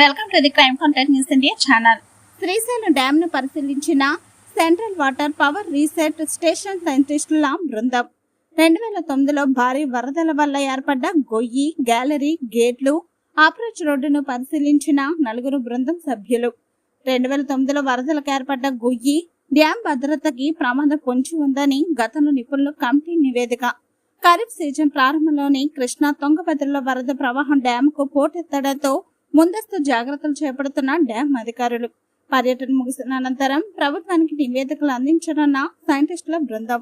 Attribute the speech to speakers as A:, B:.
A: To the crime contact news India channel. Srisailam డ్యామ్ను పరిశీలించిన central water power research station సైంటిస్టుల బృందం. రెండు వేల తొమ్మిదిలో భారీ వరదల వల్ల ఏర్పడ్డ గొయ్యి గ్యాలరీ గేట్లు అప్రోచ్ రోడ్డును పరిశీలించిన నలుగురు బృందం సభ్యులు. రెండు వేల తొమ్మిదిలో వరదలకు ఏర్పడ్డ గొయ్యి డ్యామ్ భద్రతకి ప్రమాదం పొంచి ఉందని గతంలో నిపుణులు కమిటీ నివేదిక. ఖరీఫ్ సీజన్ ప్రారంభంలోని కృష్ణా తుంగభద్రలో వరద ప్రవాహం డ్యాంకు పోటెత్తడంతో ముందస్తు జాగ్రత్తలు చేపడుతున్న డ్యాం అధికారులు. పర్యటన ముగిసిన అనంతరం ప్రభుత్వానికి నివేదికలు అందించనున్న సైంటిస్టుల బృందం.